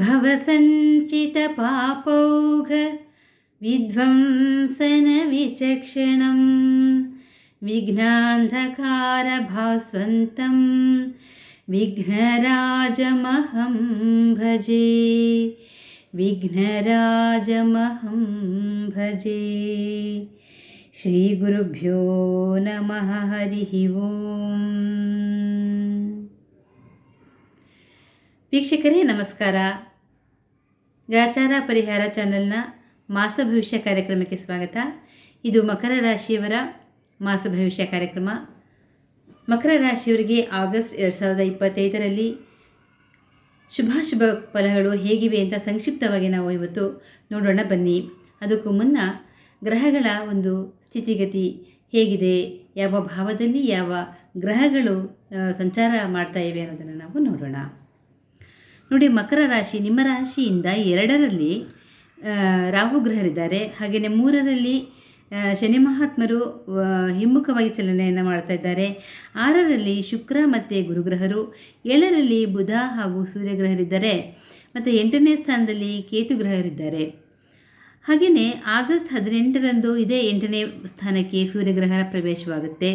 भवसञ्चितपापौघ विध्वंसनविचक्षणं विघ्नान्धकारभास्वन्तं विघ्नराजमहं भजे विघ्नराजमहं भजे श्रीगुरुभ्यो नमः हरिः ओम् ವೀಕ್ಷಕರೇ, ನಮಸ್ಕಾರ. ಗಾಚಾರ ಪರಿಹಾರ ಚಾನೆಲ್ನ ಮಾಸ ಭವಿಷ್ಯ ಕಾರ್ಯಕ್ರಮಕ್ಕೆ ಸ್ವಾಗತ. ಇದು ಮಕರ ರಾಶಿಯವರ ಮಾಸ ಭವಿಷ್ಯ ಕಾರ್ಯಕ್ರಮ. ಮಕರ ರಾಶಿಯವರಿಗೆ ಆಗಸ್ಟ್ ಎರಡು ಸಾವಿರದ ಇಪ್ಪತ್ತೈದರಲ್ಲಿ ಶುಭಾಶುಭ ಫಲಗಳು ಹೇಗಿವೆ ಅಂತ ಸಂಕ್ಷಿಪ್ತವಾಗಿ ನಾವು ಇವತ್ತು ನೋಡೋಣ ಬನ್ನಿ. ಅದಕ್ಕೂ ಮುನ್ನ ಗ್ರಹಗಳ ಒಂದು ಸ್ಥಿತಿಗತಿ ಹೇಗಿದೆ? ಯಾವ ಭಾವದಲ್ಲಿ ಯಾವ ಗ್ರಹಗಳು ಸಂಚಾರ ಮಾಡ್ತಾ ಇವೆ ಅನ್ನೋದನ್ನು ನಾವು ನೋಡೋಣ. ನೋಡಿ, ಮಕರ ರಾಶಿ, ನಿಮ್ಮ ರಾಶಿಯಿಂದ ಎರಡರಲ್ಲಿ ರಾಹುಗ್ರಹರಿದ್ದಾರೆ ರಾಹು ಗ್ರಹರಿದ್ದಾರೆ. ಹಾಗೆಯೇ ಮೂರರಲ್ಲಿ ಶನಿ ಮಹಾತ್ಮರು ಹಿಮ್ಮುಖವಾಗಿ ಚಲನೆಯನ್ನು ಮಾಡ್ತಾ ಇದ್ದಾರೆ. ಆರರಲ್ಲಿ ಶುಕ್ರ ಮತ್ತು ಗುರುಗ್ರಹರು. ಏಳರಲ್ಲಿ ಬುಧ ಹಾಗೂ ಸೂರ್ಯಗ್ರಹರಿದ್ದಾರೆ. ಮತ್ತು ಎಂಟನೇ ಸ್ಥಾನದಲ್ಲಿ ಕೇತು ಗ್ರಹರಿದ್ದಾರೆ. ಹಾಗೆಯೇ ಆಗಸ್ಟ್ ಹದಿನೆಂಟರಂದು ಇದೇ ಎಂಟನೇ ಸ್ಥಾನಕ್ಕೆ ಸೂರ್ಯಗ್ರಹ ಪ್ರವೇಶವಾಗುತ್ತೆ.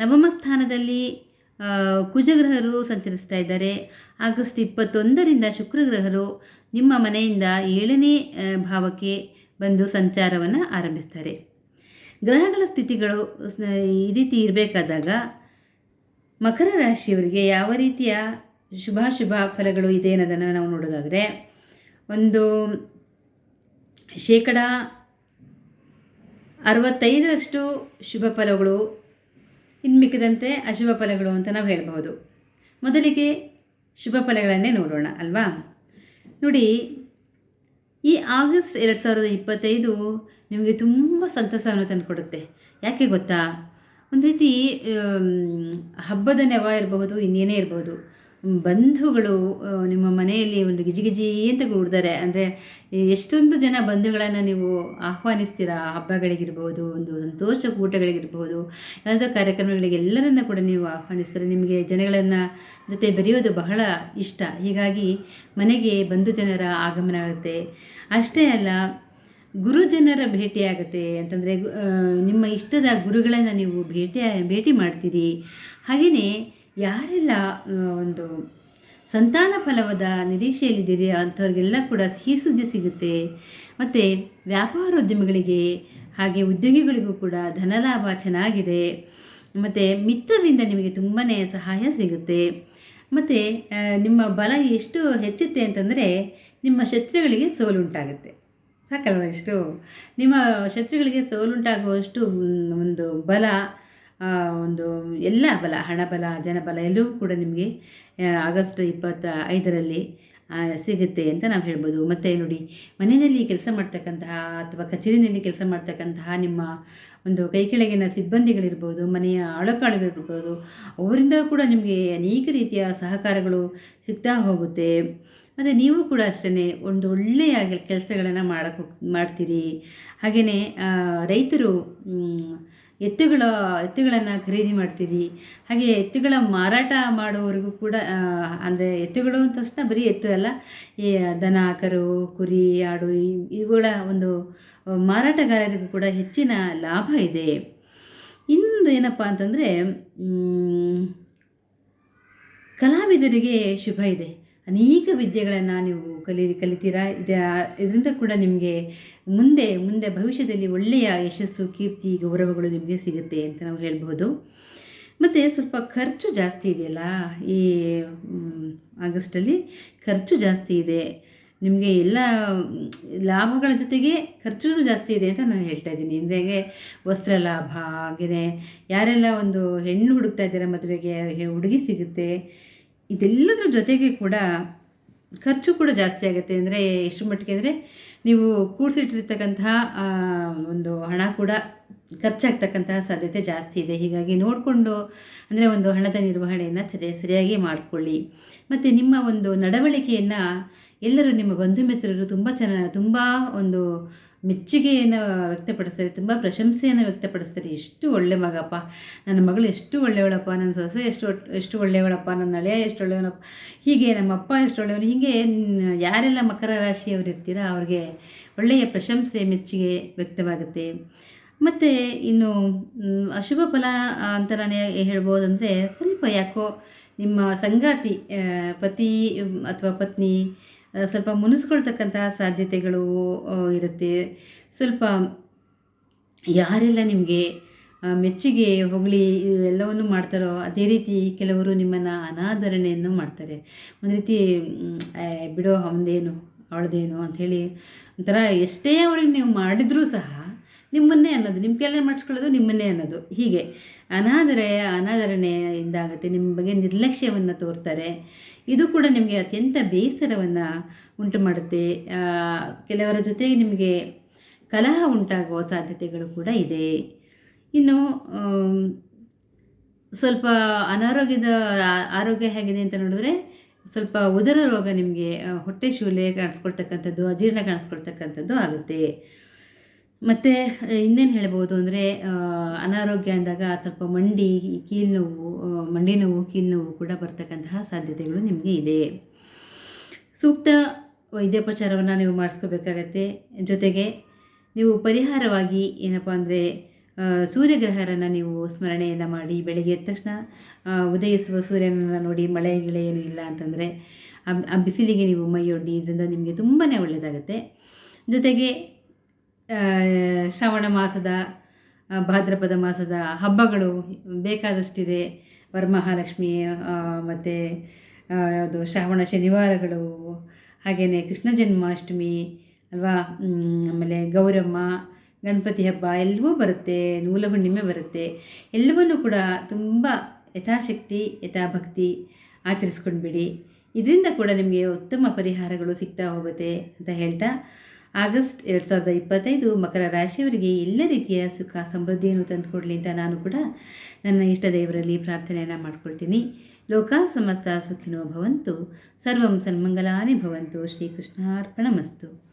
ನವಮ ಸ್ಥಾನದಲ್ಲಿ ಕುಜಗ್ರಹರು ಸಂಚರಿಸ್ತಾ ಇದ್ದಾರೆ. ಆಗಸ್ಟ್ ಇಪ್ಪತ್ತೊಂದರಿಂದ ಶುಕ್ರಗ್ರಹರು ನಿಮ್ಮ ಮನೆಯಿಂದ ಏಳನೇ ಭಾವಕ್ಕೆ ಬಂದು ಸಂಚಾರವನ್ನು ಆರಂಭಿಸ್ತಾರೆ. ಗ್ರಹಗಳ ಸ್ಥಿತಿಗಳು ಈ ರೀತಿ ಇರಬೇಕಾದಾಗ ಮಕರ ರಾಶಿಯವರಿಗೆ ಯಾವ ರೀತಿಯ ಶುಭಾಶುಭ ಫಲಗಳು ಇದೆ ಅನ್ನೋದನ್ನು ನಾವು ನೋಡೋದಾದರೆ, ಒಂದು ಶೇಕಡ ಅರವತ್ತೈದರಷ್ಟು ಶುಭ ಫಲಗಳು ಇನ್ನು ಮಿಕ್ಕಿದಂತೆ ಅಶುಭ ಫಲಗಳು ಅಂತ ನಾವು ಹೇಳ್ಬೋದು ಮೊದಲಿಗೆ ಶುಭ ಫಲಗಳನ್ನೇ ನೋಡೋಣ ಅಲ್ವಾ? ನೋಡಿ, ಈ ಆಗಸ್ಟ್ ಎರಡು ಸಾವಿರದ ಇಪ್ಪತ್ತೈದು ನಿಮಗೆ ತುಂಬ ಸಂತಸವನ್ನು ತಂದುಕೊಡುತ್ತೆ. ಯಾಕೆ ಗೊತ್ತಾ? ಒಂದು ರೀತಿ ಹಬ್ಬದ ನೆವ ಇರಬಹುದು, ಇನ್ನೇನೇ ಇರಬಹುದು. ಬಂಧುಗಳು ನಿಮ್ಮ ಮನೆಯಲ್ಲಿ ಒಂದು ಗಿಜಿಗಿಜಿ ಅಂತ ಕೂಡ್ತಾರೆ. ಅಂದರೆ ಎಷ್ಟೊಂದು ಜನ ಬಂಧುಗಳನ್ನು ನೀವು ಆಹ್ವಾನಿಸ್ತೀರಾ? ಹಬ್ಬಗಳಿಗಿರ್ಬೋದು, ಒಂದು ಸಂತೋಷ ಕೂಟಗಳಿಗಿರ್ಬೋದು, ಯಾವುದೋ ಕಾರ್ಯಕ್ರಮಗಳಿಗೆ ಎಲ್ಲರನ್ನ ಕೂಡ ನೀವು ಆಹ್ವಾನಿಸ್ತಾರೆ. ನಿಮಗೆ ಜನಗಳನ್ನು ಜೊತೆ ಬೆರೆಯೋದು ಬಹಳ ಇಷ್ಟ. ಹೀಗಾಗಿ ಮನೆಗೆ ಬಂಧು ಜನರ ಆಗಮನ ಆಗುತ್ತೆ. ಅಷ್ಟೇ ಅಲ್ಲ ಗುರುಜನರ ಭೇಟಿಯಾಗುತ್ತೆ ಅಂತಂದರೆ ನಿಮ್ಮ ಇಷ್ಟದ ಗುರುಗಳನ್ನು ನೀವು ಭೇಟಿ ಭೇಟಿ ಮಾಡ್ತೀರಿ. ಹಾಗೆಯೇ ಯಾರೆಲ್ಲ ಒಂದು ಸಂತಾನ ಫಲವಾದ ನಿರೀಕ್ಷೆಯಲ್ಲಿದ್ದೀರಿ ಅಂಥವ್ರಿಗೆಲ್ಲ ಕೂಡ ಸಿಹಿ ಸುದ್ದಿ ಸಿಗುತ್ತೆ. ಮತ್ತು ವ್ಯಾಪಾರೋದ್ಯಮಗಳಿಗೆ ಹಾಗೆ ಉದ್ಯೋಗಿಗಳಿಗೂ ಕೂಡ ಧನಲಾಭ ಚೆನ್ನಾಗಿದೆ. ಮತ್ತು ಮಿತ್ರರಿಂದ ನಿಮಗೆ ತುಂಬಾ ಸಹಾಯ ಸಿಗುತ್ತೆ. ಮತ್ತು ನಿಮ್ಮ ಬಲ ಎಷ್ಟು ಹೆಚ್ಚುತ್ತೆ ಅಂತಂದರೆ ನಿಮ್ಮ ಶತ್ರುಗಳಿಗೆ ಸೋಲುಂಟಾಗುತ್ತೆ. ಸಾಕಲ್ವ ಇಷ್ಟು? ನಿಮ್ಮ ಶತ್ರುಗಳಿಗೆ ಸೋಲುಂಟಾಗುವಷ್ಟು ಒಂದು ಬಲ ಒಂದು ಎಲ್ಲ ಬಲ ಹಣಬಲ ಜನಬಲ ಎಲ್ಲವೂ ಕೂಡ ನಿಮಗೆ ಆಗಸ್ಟ್ ಇಪ್ಪತ್ತ ಐದರಲ್ಲಿ ಸಿಗುತ್ತೆ ಅಂತ ನಾವು ಹೇಳ್ಬೋದು. ಮತ್ತು ನೋಡಿ, ಮನೆಯಲ್ಲಿ ಕೆಲಸ ಮಾಡ್ತಕ್ಕಂತಹ ಅಥವಾ ಕಚೇರಿನಲ್ಲಿ ಕೆಲಸ ಮಾಡ್ತಕ್ಕಂತಹ ನಿಮ್ಮ ಒಂದು ಕೈ ಕೆಳಗಿನ ಸಿಬ್ಬಂದಿಗಳಿರ್ಬೋದು, ಮನೆಯ ಆಳುಕಾಳುಗಳಿರ್ಬೋದು ಅವರಿಂದ ಕೂಡ ನಿಮಗೆ ಅನೇಕ ರೀತಿಯ ಸಹಕಾರಗಳು ಸಿಗ್ತಾ ಹೋಗುತ್ತೆ. ಮತ್ತು ನೀವು ಕೂಡ ಅಷ್ಟೇ ಒಂದು ಒಳ್ಳೆಯ ಕೆಲಸಗಳನ್ನು ಮಾಡಕ್ಕೆ ಮಾಡ್ತೀರಿ. ಹಾಗೆಯೇ ರೈತರು ಎತ್ತುಗಳ, ಎತ್ತುಗಳನ್ನು ಖರೀದಿ ಮಾಡ್ತೀರಿ. ಹಾಗೆ ಎತ್ತುಗಳ ಮಾರಾಟ ಮಾಡೋವರೆಗೂ ಕೂಡ ಅಂದರೆ ಎತ್ತುಗಳು ಅಂತ ತಕ್ಷಣ ಬರೀ ಎತ್ತು ಅಲ್ಲ, ಈ ದನ, ಕರು, ಕುರಿ, ಆಡು ಇವುಗಳ ಒಂದು ಮಾರಾಟಗಾರರಿಗೂ ಕೂಡ ಹೆಚ್ಚಿನ ಲಾಭ ಇದೆ. ಇನ್ನೊಂದು ಏನಪ್ಪ ಅಂತಂದರೆ ಕಲಾವಿದರಿಗೆ ಶುಭ ಇದೆ. ಅನೇಕ ವಿದ್ಯೆಗಳನ್ನು ನೀವು ಕಲಿ ಕಲಿತೀರಾ? ಇದು, ಇದರಿಂದ ಕೂಡ ನಿಮಗೆ ಮುಂದೆ ಮುಂದೆ ಭವಿಷ್ಯದಲ್ಲಿ ಒಳ್ಳೆಯ ಯಶಸ್ಸು, ಕೀರ್ತಿ, ಗೌರವಗಳು ನಿಮಗೆ ಸಿಗುತ್ತೆ ಅಂತ ನಾವು ಹೇಳ್ಬೋದು ಮತ್ತು ಸ್ವಲ್ಪ ಖರ್ಚು ಜಾಸ್ತಿ ಇದೆಯಲ್ಲ, ಈ ಆಗಸ್ಟಲ್ಲಿ ಖರ್ಚು ಜಾಸ್ತಿ ಇದೆ. ನಿಮಗೆ ಎಲ್ಲ ಲಾಭಗಳ ಜೊತೆಗೆ ಖರ್ಚು ಜಾಸ್ತಿ ಇದೆ ಅಂತ ನಾನು ಹೇಳ್ತಾ ಇದ್ದೀನಿ. ಅಂದರೆ ವಸ್ತ್ರ ಲಾಭ ಹಾಗೆಯೇ ಯಾರೆಲ್ಲ ಒಂದು ಹೆಣ್ಣು ಹುಡುಕ್ತಾ ಇದ್ದಾರೆ ಮದುವೆಗೆ ಹುಡುಗಿ ಸಿಗುತ್ತೆ. ಇದೆಲ್ಲದ್ರ ಜೊತೆಗೆ ಕೂಡ ಖರ್ಚು ಕೂಡ ಜಾಸ್ತಿ ಆಗುತ್ತೆ. ಅಂದರೆ ಎಷ್ಟು ಮಟ್ಟಿಗೆ ಅಂದರೆ ನೀವು ಕೂಡಿಸಿಟ್ಟಿರ್ತಕ್ಕಂತಹ ಒಂದು ಹಣ ಕೂಡ ಖರ್ಚಾಗ್ತಕ್ಕಂತಹ ಸಾಧ್ಯತೆ ಜಾಸ್ತಿ ಇದೆ. ಹೀಗಾಗಿ ನೋಡಿಕೊಂಡು ಅಂದರೆ ಒಂದು ಹಣದ ನಿರ್ವಹಣೆಯನ್ನು ಸರಿ, ಸರಿಯಾಗಿ ಮಾಡಿಕೊಳ್ಳಿ. ಮತ್ತು ನಿಮ್ಮ ಒಂದು ನಡವಳಿಕೆಯನ್ನು ಎಲ್ಲರೂ ನಿಮ್ಮ ಬಂಧು ಮಿತ್ರರು ತುಂಬ ಚೆನ್ನಾಗಿ, ತುಂಬ ಒಂದು ಮೆಚ್ಚುಗೆಯನ್ನು ವ್ಯಕ್ತಪಡಿಸ್ತಾರೆ, ತುಂಬ ಪ್ರಶಂಸೆಯನ್ನು ವ್ಯಕ್ತಪಡಿಸ್ತಾರೆ. ಎಷ್ಟು ಒಳ್ಳೆ ಮಗಪ್ಪ. ನನ್ನ ಮಗಳು ಎಷ್ಟು ಒಳ್ಳೆಯವಳಪ್ಪ. ನನ್ನ ಸೊಸೆ ಎಷ್ಟು ಎಷ್ಟು ಒಳ್ಳೆಯವಳಪ್ಪ. ನನ್ನ ಹಳೆಯ ಎಷ್ಟು ಒಳ್ಳೆಯವನಪ್ಪ. ಹೀಗೆ ನಮ್ಮ ಅಪ್ಪ ಎಷ್ಟು ಒಳ್ಳೆಯವನು. ಹೀಗೆ ಯಾರೆಲ್ಲ ಮಕರ ರಾಶಿಯವರು ಇರ್ತೀರ ಅವ್ರಿಗೆ ಒಳ್ಳೆಯ ಪ್ರಶಂಸೆ, ಮೆಚ್ಚುಗೆ ವ್ಯಕ್ತವಾಗುತ್ತೆ. ಮತ್ತು ಇನ್ನು ಅಶುಭ ಫಲ ಅಂತ ನಾನು ಹೇಳ್ಬೋದು ಅಂದರೆ ಸ್ವಲ್ಪ ಯಾಕೋ ನಿಮ್ಮ ಸಂಗಾತಿ ಪತಿ ಅಥವಾ ಪತ್ನಿ ಸ್ವಲ್ಪ ಮುನಿಸ್ಕೊಳ್ತಕ್ಕಂತಹ ಸಾಧ್ಯತೆಗಳು ಇರುತ್ತೆ. ಸ್ವಲ್ಪ ಯಾರೆಲ್ಲ ನಿಮಗೆ ಮೆಚ್ಚುಗೆ, ಹೊಗಳಿ ಎಲ್ಲವನ್ನು ಮಾಡ್ತಾರೋ ಅದೇ ರೀತಿ ಕೆಲವರು ನಿಮ್ಮನ್ನು ಅನಾದರಣೆಯನ್ನು ಮಾಡ್ತಾರೆ. ಒಂದು ರೀತಿ ಬಿಡೋ, ಅವನದೇನು, ಅವಳದೇನು ಅಂಥೇಳಿ ಒಂಥರ ಎಷ್ಟೇ ಅವ್ರಿಗೆ ನೀವು ಮಾಡಿದರೂ ಸಹ ನಿಮ್ಮನ್ನೇ ಅನ್ನೋದು ನಿಮ್ಮ ಕೆಲ ಮಾಡಿಸ್ಕೊಳ್ಳೋದು ನಿಮ್ಮನ್ನೇ ಅನ್ನೋದು. ಹೀಗೆ. ಅನಾದರೆಯ ಅನಾದರಣೆಯಿಂದ ಆಗುತ್ತೆ ನಿಮ್ಮ ಬಗ್ಗೆ ನಿರ್ಲಕ್ಷ್ಯವನ್ನು ತೋರ್ತಾರೆ. ಇದು ಕೂಡ ನಿಮಗೆ ಅತ್ಯಂತ ಬೇಸರವನ್ನು ಉಂಟು ಮಾಡುತ್ತೆ. ಕೆಲವರ ಜೊತೆಗೆ ನಿಮಗೆ ಕಲಹ ಉಂಟಾಗುವ ಸಾಧ್ಯತೆಗಳು ಕೂಡ ಇದೆ. ಇನ್ನು ಸ್ವಲ್ಪ ಅನಾರೋಗ್ಯದ ಆರೋಗ್ಯ ಹೇಗಿದೆ ಅಂತ ನೋಡಿದ್ರೆ ಸ್ವಲ್ಪ ಉದರ ರೋಗ ನಿಮಗೆ ಹೊಟ್ಟೆ ಶೂಲೆ ಕಾಣಿಸ್ಕೊಳ್ತಕ್ಕಂಥದ್ದು, ಅಜೀರ್ಣ ಕಾಣಿಸ್ಕೊಳ್ತಕ್ಕಂಥದ್ದು ಆಗುತ್ತೆ. ಮತ್ತು ಇನ್ನೇನು ಹೇಳ್ಬೋದು ಅಂದರೆ ಅನಾರೋಗ್ಯ ಅಂದಾಗ ಸ್ವಲ್ಪ ಮಂಡಿ ಕೀಲು ನೋವು ಮಂಡಿ ನೋವು ಕೀಲು ನೋವು ಕೂಡ ಬರ್ತಕ್ಕಂತಹ ಸಾಧ್ಯತೆಗಳು ನಿಮಗೆ ಇದೆ. ಸೂಕ್ತ ವೈದ್ಯೋಪಚಾರವನ್ನು ನೀವು ಮಾಡಿಸ್ಕೋಬೇಕಾಗತ್ತೆ. ಜೊತೆಗೆ ನೀವು ಪರಿಹಾರವಾಗಿ ಏನಪ್ಪ ಅಂದರೆ ಸೂರ್ಯಗ್ರಹರನ್ನು ನೀವು ಸ್ಮರಣೆಯನ್ನು ಮಾಡಿ ಬೆಳಗ್ಗೆ ಎದ್ದ ತಕ್ಷಣ ಉದಯಿಸುವ ಸೂರ್ಯನನ್ನು ನೋಡಿ ಮಳೆ ಗಿಳೆ ಏನು ಇಲ್ಲ ಅಂತಂದರೆ, ಆ- ಬಿಸಿಲಿಗೆ ನೀವು ಮೈಯೊಡ್ಡಿ ಇದರಿಂದ ನಿಮಗೆ ತುಂಬಾ ಒಳ್ಳೆಯದಾಗುತ್ತೆ ಜೊತೆಗೆ ಶ್ರಾವಣ ಮಾಸದ ಭಾದ್ರಪದ ಮಾಸದ ಹಬ್ಬಗಳು ಬೇಕಾದಷ್ಟಿದೆ. ವರಮಹಾಲಕ್ಷ್ಮಿ ಮತ್ತು ಯಾವುದು ಶ್ರಾವಣ ಶನಿವಾರಗಳು ಹಾಗೆಯೇ ಕೃಷ್ಣ ಜನ್ಮಾಷ್ಟಮಿ, ಅಲ್ವಾ? ಆಮೇಲೆ ಗೌರಮ್ಮ, ಗಣಪತಿ ಹಬ್ಬ ಎಲ್ಲವೂ ಬರುತ್ತೆ, ನೂಲ ಹುಣ್ಣಿಮೆ ಬರುತ್ತೆ. ಎಲ್ಲವನ್ನೂ ಕೂಡ ತುಂಬ ಯಥಾಶಕ್ತಿ, ಯಥಾಭಕ್ತಿ ಆಚರಿಸ್ಕೊಂಡ್ಬಿಡಿ. ಇದರಿಂದ ಕೂಡ ನಿಮಗೆ ಉತ್ತಮ ಪರಿಹಾರಗಳು ಸಿಗ್ತಾ ಹೋಗುತ್ತೆ ಅಂತ ಹೇಳ್ತಾ ಆಗಸ್ಟ್ ಎರಡು ಸಾವಿರದ ಇಪ್ಪತ್ತೈದು ಮಕರ ರಾಶಿಯವರಿಗೆ ಎಲ್ಲ ರೀತಿಯ ಸುಖ ಸಮೃದ್ಧಿಯನ್ನು ತಂದುಕೊಡಲಿ ಅಂತ ನಾನು ಕೂಡ ನನ್ನ ಇಷ್ಟ ದೇವರಲ್ಲಿ ಪ್ರಾರ್ಥನೆಯನ್ನು ಮಾಡ್ಕೊಳ್ತೀನಿ. ಲೋಕ ಸಮಸ್ತ ಸುಖಿನೋ ಭವಂತು. ಸರ್ವಂ ಸನ್ಮಂಗಲಾನಿ ಭವಂತು. ಶ್ರೀಕೃಷ್ಣಾರ್ಪಣಮಸ್ತು.